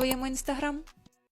своєму інстаграм.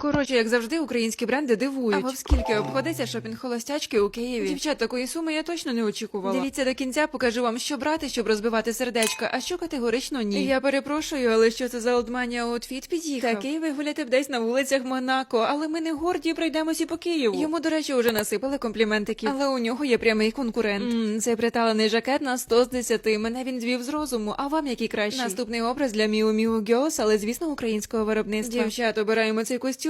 Коротше, як завжди, українські бренди дивують. А в скільки обходиться шопінг холостячки у Києві? Дівчат, такої суми я точно не очікувала. Дивіться до кінця, покажу вам, що брати, щоб розбивати сердечка, а що категорично ні. Я перепрошую, але що це за олдманія outfit під'їхав? Такий ви гуляти б десь на вулицях Монако, але ми не горді пройдемося по Києву. Йому, до речі, уже насипали компліментиків. Але у нього є прямий конкурент. М, цей приталений жакет на 100 з 10. Мене він звів з розуму. А вам який кращий? Наступний образ для Міу Міу Girls, але звісно українського виробництва. Дівчат, обираємо цей костюм